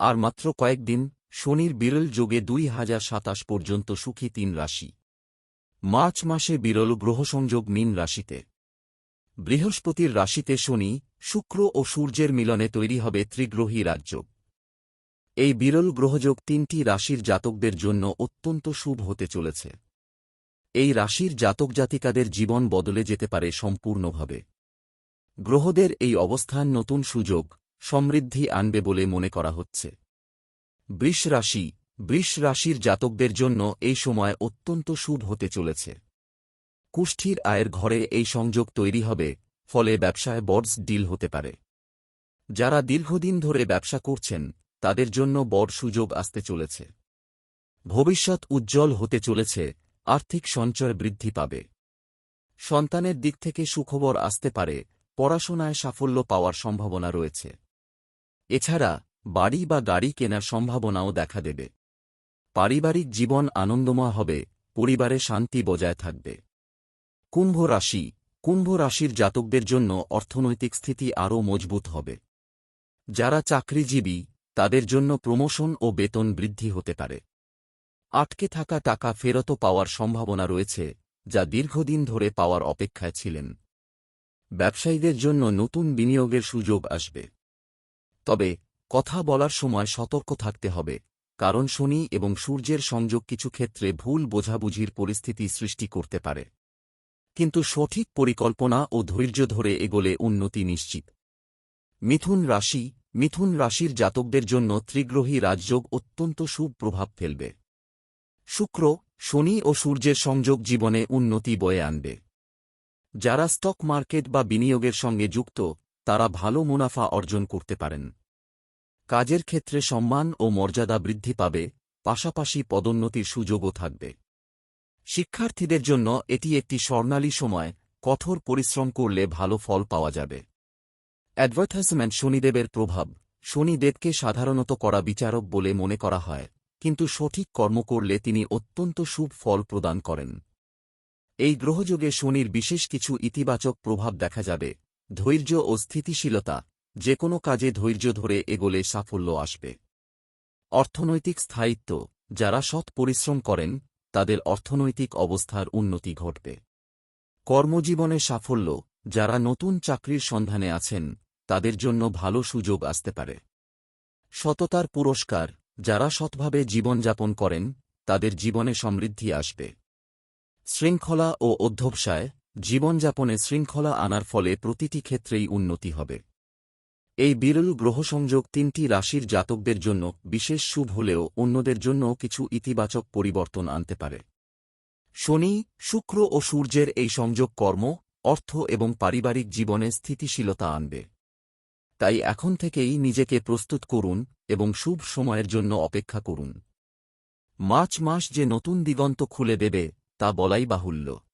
আর মাত্র কয়েকদিন শনির বিরল যোগে দুই হাজার সাতাশ পর্যন্ত সুখী তিন রাশি। মার্চ মাসে বিরল গ্রহসংযোগ মীন রাশিতে। বৃহস্পতির রাশিতে শনি, শুক্র ও সূর্যের মিলনে তৈরি হবে ত্রিগ্রহী রাজ্য এই বিরল গ্রহযোগ তিনটি রাশির জাতকদের জন্য অত্যন্ত শুভ হতে চলেছে। এই রাশির জাতক জাতিকাদের জীবন বদলে যেতে পারে সম্পূর্ণভাবে। গ্রহদের এই অবস্থান নতুন সুযোগ সমৃদ্ধি আনবে বলে মনে করা হচ্ছে। বৃষ রাশি, বৃষ রাশির জাতকদের জন্য এই সময় অত্যন্ত শুভ হতে চলেছে। কুষ্ঠির আয়ের ঘরে এই সংযোগ তৈরি হবে, ফলে ব্যবসায় বডস ডিল হতে পারে। যারা দীর্ঘদিন ধরে ব্যবসা করছেন, তাদের জন্য বড় সুযোগ আসতে চলেছে। ভবিষ্যৎ উজ্জ্বল হতে চলেছে, আর্থিক সঞ্চয় বৃদ্ধি পাবে। সন্তানের দিক থেকে সুখবর আসতে পারে, পড়াশোনায় সাফল্য পাওয়ার সম্ভাবনা রয়েছে। এছাড়া বাড়ি বা গাড়ি কেনার সম্ভাবনাও দেখা দেবে। পারিবারিক জীবন আনন্দময় হবে, পরিবারে শান্তি বজায় থাকবে। কুম্ভ রাশি, কুম্ভ রাশির জাতকদের জন্য অর্থনৈতিক স্থিতি আরও মজবুত হবে। যারা চাকরিজীবী, তাদের জন্য প্রমোশন ও বেতন বৃদ্ধি হতে পারে। আটকে থাকা টাকা ফেরত পাওয়ার সম্ভাবনা রয়েছে, যা দীর্ঘদিন ধরে পাওয়ার অপেক্ষায় ছিলেন। ব্যবসায়ীদের জন্য নতুন বিনিয়োগের সুযোগ আসবে। তবে, কথা বলার সময় সতর্ক থাকতে হবে, কারণ শনি এবং সূর্যের সংযোগ কিছু ক্ষেত্রে ভুল বোঝাবুঝির পরিস্থিতি সৃষ্টি করতে পারে। কিন্তু সঠিক পরিকল্পনা ও ধৈর্য ধরে এগোলে উন্নতি নিশ্চিত। মিথুন রাশি, মিথুন রাশির জাতকদের জন্য ত্রিগ্রহী রাজযোগ অত্যন্ত শুভ প্রভাব ফেলবে। শুক্র, শনি ও সূর্যের সংযোগ জীবনে উন্নতি বয়ে আনবে। যারা স্টক মার্কেট বা বিনিয়োগের সঙ্গে যুক্ত তারা ভালো মুনাফা অর্জন করতে পারেন। কাজের ক্ষেত্রে সম্মান ও মর্যাদা বৃদ্ধি পাবে, পাশাপাশি পদোন্নতির সুযোগও থাকবে। শিক্ষার্থীদের জন্য এটি একটি স্বর্ণালী সময়, কঠোর পরিশ্রম করলে ভালো ফল পাওয়া যাবে। অ্যাডভার্টাইজমেন্ট শনিদেবের প্রভাব। শনিদেবকে সাধারণত করা বিচারক বলে মনে করা হয়, কিন্তু সঠিক কর্ম করলে তিনি অত্যন্ত শুভ ফল প্রদান করেন। এই গ্রহযোগে শনির বিশেষ কিছু ইতিবাচক প্রভাব দেখা যাবে। ধৈর্য ও স্থিতিশীলতা যে কোনো কাজে ধৈর্য ধরে এগোলে সাফল্য আসবে। অর্থনৈতিক স্থায়িত্ব, যারা সৎ পরিশ্রম করেন, তাদের অর্থনৈতিক অবস্থার উন্নতি ঘটবে। কর্মজীবনে সাফল্য, যারা নতুন চাকরির সন্ধানে আছেন, তাদের জন্য ভালো সুযোগ আসতে পারে। সততার পুরস্কার, যারা সৎভাবে জীবনযাপন করেন, তাদের জীবনে সমৃদ্ধি আসবে। শৃঙ্খলা ও অধ্যবসায় জীবনযাপনে শৃঙ্খলা আনার ফলে প্রতিটি ক্ষেত্রেই উন্নতি হবে। এই বিরল গ্রহসংযোগ তিনটি রাশির জাতকদের জন্য বিশেষ শুভ হলেও অন্যদের জন্য কিছু ইতিবাচক পরিবর্তন আনতে পারে। শনি, শুক্র ও সূর্যের এই সংযোগ কর্ম, অর্থ এবং পারিবারিক জীবনে স্থিতিশীলতা আনবে। তাই এখন থেকেই নিজেকে প্রস্তুত করুন এবং শুভ সময়ের জন্য অপেক্ষা করুন। মার্চ মাস যে নতুন দিগন্ত খুলে দেবে, তা বলাই বাহুল্য।